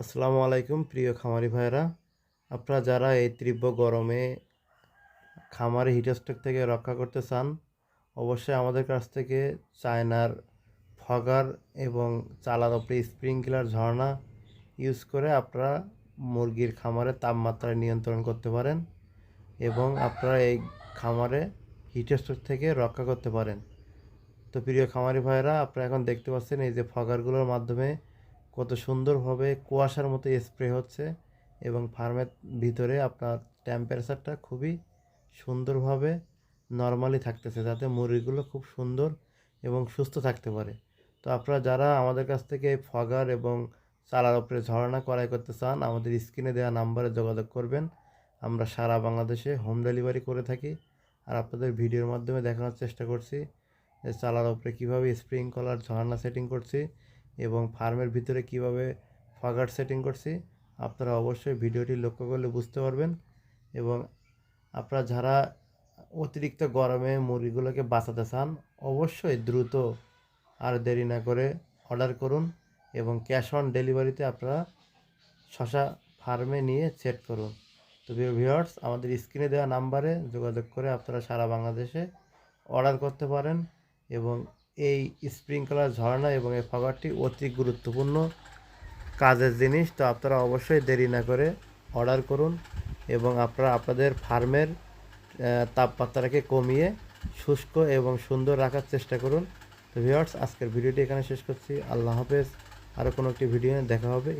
আসসালামু আলাইকুম, প্রিয় খামারি ভাইরা আপনারা যারা এই তীব্র গরমে খামারে হিটস্ট্রোক থেকে রক্ষা করতে চান, অবশ্যই আমাদের কাছ থেকে চায়নার ফগার এবং চালার ওপরে স্প্রিংকলার ঝর্ণা ইউজ করে আপনারা মুরগির খামারে তাপমাত্রা নিয়ন্ত্রণ করতে পারেন এবং আপনারা এই খামারে হিটস্ট্রোক থেকে রক্ষা করতে পারেন। তো প্রিয় খামারি ভাইরা আপনারা এখন দেখতে পাচ্ছেন এই যে ফগারগুলোর মাধ্যমে কত সুন্দরভাবে কুয়াশার মতো স্প্রে হচ্ছে এবং ফার্মের ভিতরে আপনার টেম্পারেচারটা খুবই সুন্দরভাবে নর্মালি থাকতেছে যাতে মুরগিগুলো খুব সুন্দর এবং সুস্থ থাকতে পারে। তো আপনারা যারা আমাদের কাছ থেকে ফগার এবং চালার ওপরে ঝর্ণা করাই করতে চান, আমাদের স্ক্রিনে দেওয়া নাম্বারে যোগাযোগ করবেন। আমরা সারা বাংলাদেশে হোম ডেলিভারি করে থাকি। আর আপনাদের ভিডিওর মাধ্যমে দেখানোর চেষ্টা করছি চালার ওপরে কীভাবে স্প্রিংকলার ঝর্ণা সেটিং করছি। এবং ফার্মের ভিতরে কীভাবে ফাগার সেটিং করছি, আপনারা অবশ্যই ভিডিওটি লক্ষ্য করলে বুঝতে পারবেন। এবং আপনারা যারা অতিরিক্ত গরমে মুরগিগুলোকে বাঁচাতে চান, অবশ্যই দ্রুত আর দেরি না করে অর্ডার করুন এবং ক্যাশ অন ডেলিভারিতে আপনারা শশা ফার্মে নিয়ে সেট করুন। তো ভিউয়ার্স আমাদের স্ক্রিনে দেওয়া নাম্বারে যোগাযোগ করে আপনারা সারা বাংলাদেশে অর্ডার করতে পারেন এবং এই স্প্রিংকলার ঝর্ণা এবং এই ফাগারটি অতি গুরুত্বপূর্ণ কাজের জিনিস। তো আপনারা অবশ্যই দেরি না করে অর্ডার করুন এবং আপনারা আপনাদের ফার্মের তাপমাত্রাকে কমিয়ে শুষ্ক এবং সুন্দর রাখার চেষ্টা করুন। তো ভিউয়ার্স, আজকের ভিডিওটি এখানে শেষ করছি। আল্লাহ হাফেজ। আরও কোনো একটি ভিডিও দেখা হবে।